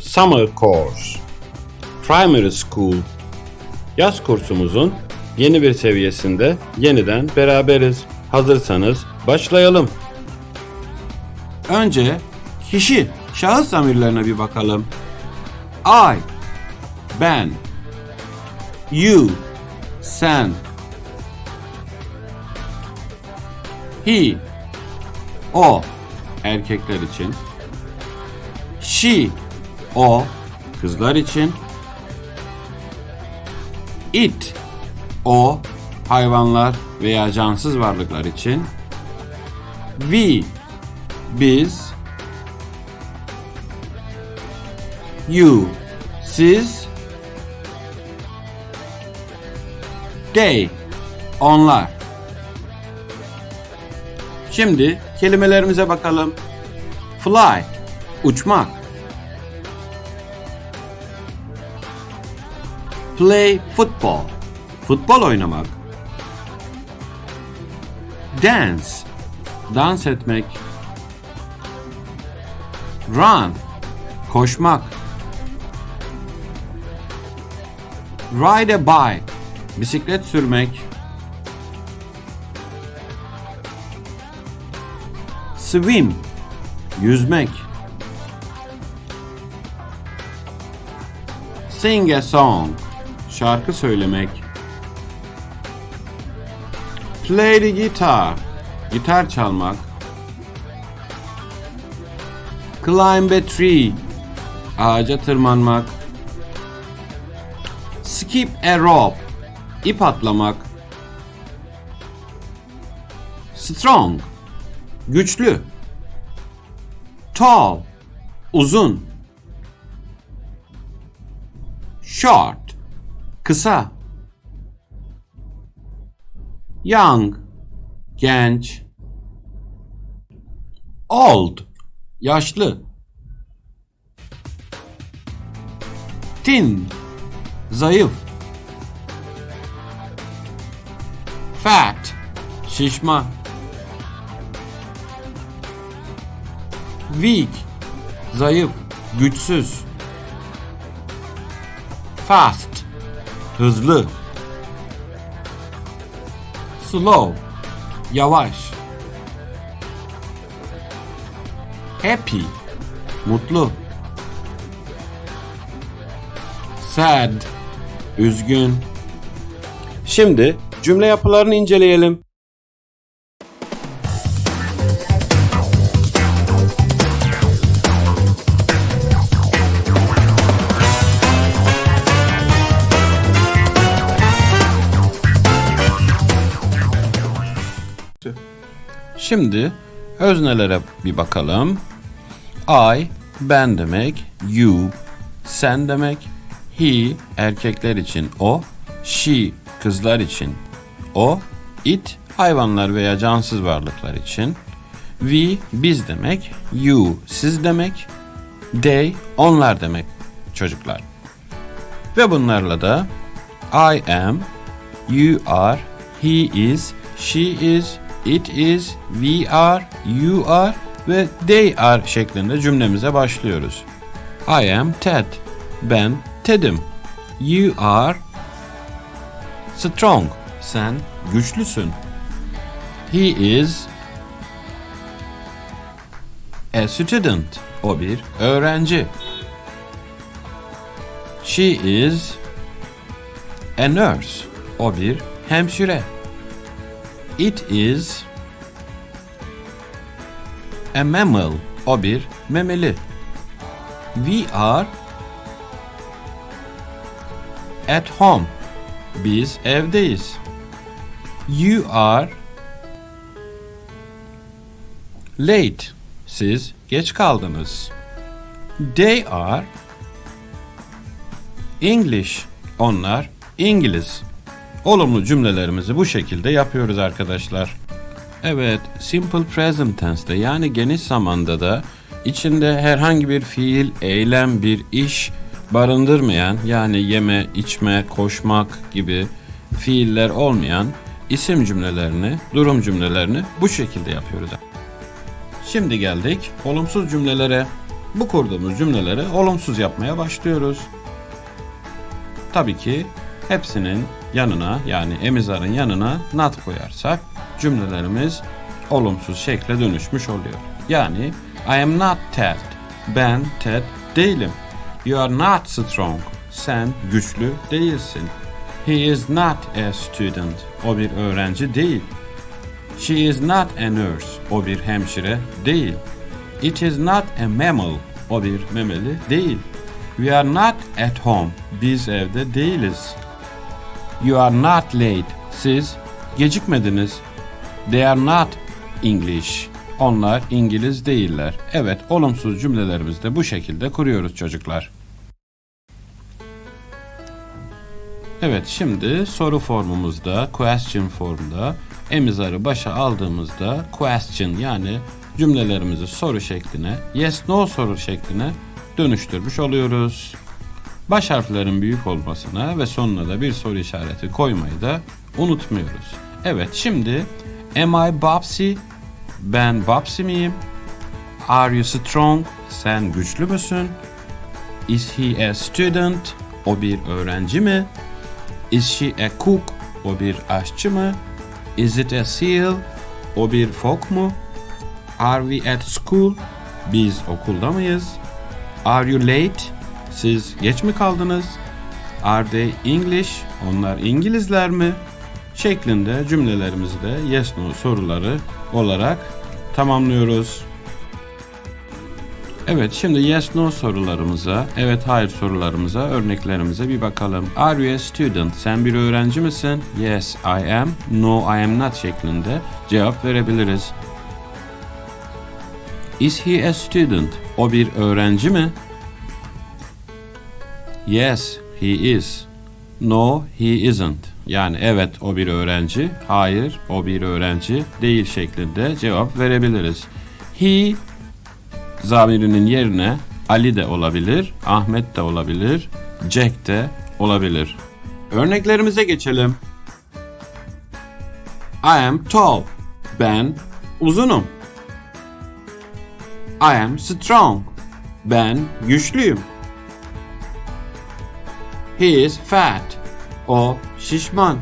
Summer Course Primary School Yaz kursumuzun yeni bir seviyesinde yeniden beraberiz. Hazırsanız başlayalım. Önce kişi, şahıs zamirlerine bir bakalım. I, ben, you, sen, he, o, erkekler için, she, o, kızlar için, it, o, hayvanlar veya cansız varlıklar için, we, biz, you, siz, they, onlar. Şimdi kelimelerimize bakalım. Fly, uçmak. Play football, futbol oynamak. Dance, dans etmek. Run, koşmak. Ride a bike, bisiklet sürmek. Swim, yüzmek. Sing a song, şarkı söylemek. Play the guitar, gitar çalmak. Climb a tree, ağaca tırmanmak. Skip a rope, ip atlamak. Strong, güçlü. Tall, uzun. Short, kısa. Young, genç. Old, yaşlı. Thin, zayıf. Fat, şişman. Weak, zayıf, güçsüz. Fast, hızlı. Slow, yavaş. Happy, mutlu. Sad, üzgün. Şimdi cümle yapılarını inceleyelim. Şimdi öznelere bir bakalım. I ben demek, you sen demek, he erkekler için o, she kızlar için o, it hayvanlar veya cansız varlıklar için, we biz demek, you siz demek, they onlar demek çocuklar. Ve bunlarla da I am, you are, he is, she is, it is, we are, you are ve they are şeklinde cümlemize başlıyoruz. I am Ted. Ben Ted'im. You are strong. Sen güçlüsün. He is a student. O bir öğrenci. She is a nurse. O bir hemşire. It is a mammal. O bir memeli. We are at home. Biz evdeyiz. You are late. Siz geç kaldınız. They are English. Onlar İngiliz. Olumlu cümlelerimizi bu şekilde yapıyoruz arkadaşlar. Evet, simple present tense'te yani geniş zamanda da içinde herhangi bir fiil, eylem, bir iş barındırmayan yani yeme, içme, koşmak gibi fiiller olmayan isim cümlelerini, durum cümlelerini bu şekilde yapıyoruz. Şimdi geldik olumsuz cümlelere. bu kurduğumuz cümleleri olumsuz yapmaya başlıyoruz. Tabii ki hepsinin yanına yani emizarın yanına not koyarsak cümlelerimiz olumsuz şekle dönüşmüş oluyor. Yani I am not Ted. Ben Ted değilim. You are not strong. Sen güçlü değilsin. He is not a student. O bir öğrenci değil. She is not a nurse. O bir hemşire değil. It is not a mammal. O bir memeli değil. We are not at home. Biz evde değiliz. You are not late. Siz gecikmediniz. They are not English. Onlar İngiliz değiller. Evet, olumsuz cümlelerimizi de bu şekilde kuruyoruz çocuklar. Evet, şimdi soru formumuzda, question formda emizarı başa aldığımızda question yani cümlelerimizi soru şekline, yes no soru şekline dönüştürmüş oluyoruz. Baş harflerin büyük olmasına ve sonuna da bir soru işareti koymayı da unutmuyoruz. Evet şimdi Am I Babsy? Ben Babsy miyim? Are you strong? Sen güçlü müsün? Is he a student? O bir öğrenci mi? Is she a cook? O bir aşçı mı? Is it a seal? O bir fok mu? Are we at school? Biz okulda mıyız? Are you late? Siz geç mi kaldınız? Are they English? Onlar İngilizler mi? Şeklinde cümlelerimizi de yes no soruları olarak tamamlıyoruz. Evet şimdi yes no sorularımıza, evet hayır sorularımıza, örneklerimize bir bakalım. Are you a student? Sen bir öğrenci misin? Yes I am. No I am not şeklinde cevap verebiliriz. Is he a student? O bir öğrenci mi? Yes, he is. No, he isn't. Yani evet o bir öğrenci, hayır o bir öğrenci değil şeklinde cevap verebiliriz. He zamirinin yerine Ali de olabilir, Ahmet de olabilir, Jack de olabilir. Örneklerimize geçelim. I am tall. Ben uzunum. I am strong. Ben güçlüyüm. He is fat. O şişman.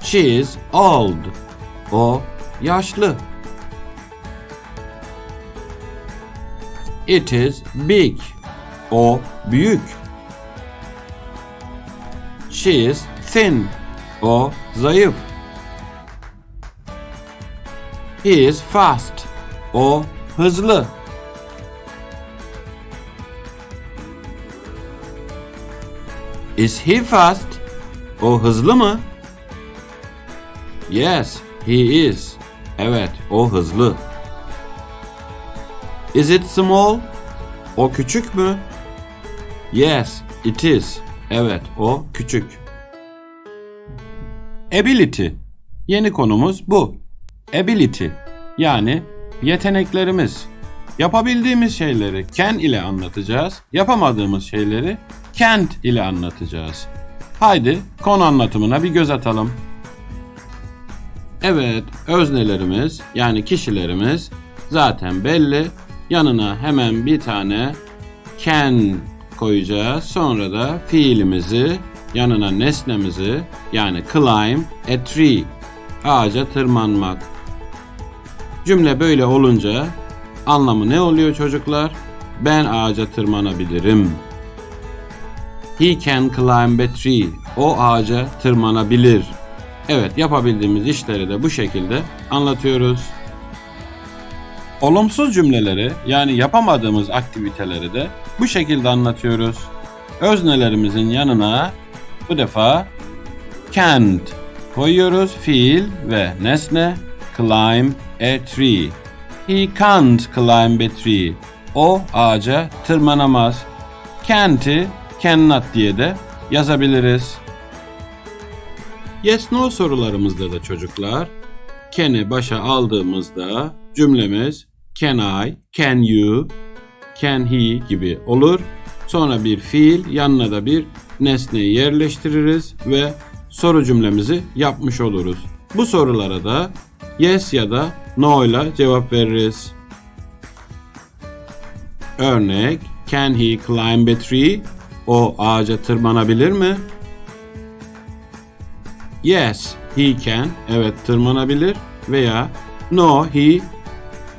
She is old. O yaşlı. It is big. O büyük. She is thin. O zayıf. He is fast. O hızlı. Is he fast? O hızlı mı? Yes, he is. Evet, o hızlı. Is it small? O küçük mü? Yes, it is. Evet, o küçük. Ability. Yeni konumuz bu. Ability. Yani yeteneklerimiz. Yapabildiğimiz şeyleri can ile anlatacağız. Yapamadığımız şeyleri can't ile anlatacağız. Haydi konu anlatımına bir göz atalım. Evet, öznelerimiz yani kişilerimiz zaten belli. Yanına hemen bir tane can koyacağız. Sonra da fiilimizi yanına nesnemizi yani climb a tree ağaca tırmanmak. Cümle böyle olunca anlamı ne oluyor çocuklar? Ben ağaca tırmanabilirim. He can climb a tree. O ağaca tırmanabilir. Evet yapabildiğimiz işleri de bu şekilde anlatıyoruz. Olumsuz cümleleri yani yapamadığımız aktiviteleri de bu şekilde anlatıyoruz. Öznelerimizin yanına bu defa can't koyuyoruz fiil ve nesne climb a tree. He can't climb a tree. O ağaca tırmanamaz. Can't'i cannot diye de yazabiliriz. Yes no sorularımızda da çocuklar can'i başa aldığımızda cümlemiz can I, can you, can he gibi olur. Sonra bir fiil yanına da bir nesneyi yerleştiririz ve soru cümlemizi yapmış oluruz. Bu sorulara da yes ya da no ile cevap veririz. Örnek Can he climb a tree? O ağaca tırmanabilir mi? Yes, he can. Evet, tırmanabilir veya no, he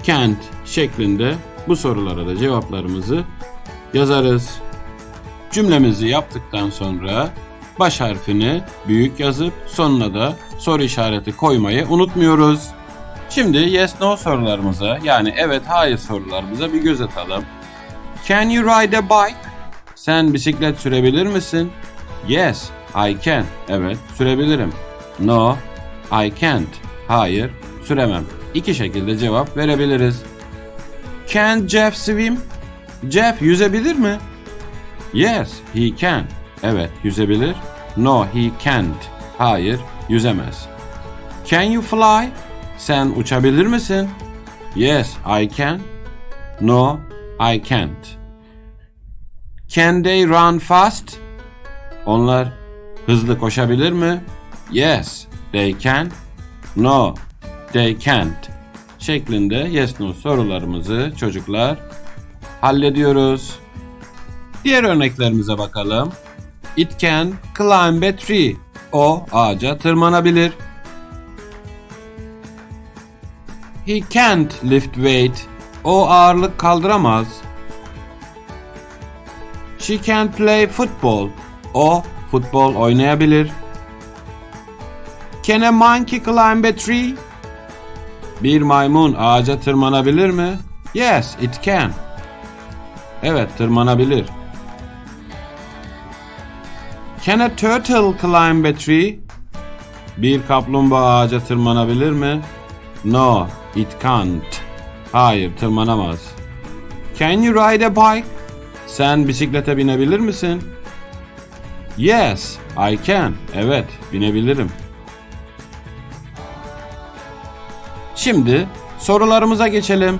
can't şeklinde bu sorulara da cevaplarımızı yazarız. Cümlemizi yaptıktan sonra baş harfini büyük yazıp sonuna da soru işareti koymayı unutmuyoruz. Şimdi yes no sorularımıza yani evet hayır sorularımıza bir göz atalım. Can you ride a bike? Sen bisiklet sürebilir misin? Yes, I can. Evet, sürebilirim. No, I can't. Hayır, süremem. İki şekilde cevap verebiliriz. Can Jeff swim? Jeff yüzebilir mi? Yes, he can. Evet, yüzebilir. No, he can't. Hayır, yüzemez. Can you fly? Sen uçabilir misin? Yes, I can. No, I can't. Can they run fast? Onlar hızlı koşabilir mi? Yes, they can. No, they can't. Şeklinde yes no sorularımızı çocuklar hallediyoruz. Diğer örneklerimize bakalım. It can climb a tree. O ağaca tırmanabilir. He can't lift weight. O ağırlık kaldıramaz. She can play football. O futbol oynayabilir. Can a monkey climb a tree? Bir maymun ağaca tırmanabilir mi? Yes, it can. Evet, tırmanabilir. Can a turtle climb a tree? Bir kaplumbağa ağaca tırmanabilir mi? No, it can't. Hayır, tırmanamaz. Can you ride a bike? Sen bisiklete binebilir misin? Yes, I can. Evet, binebilirim. Şimdi sorularımıza geçelim.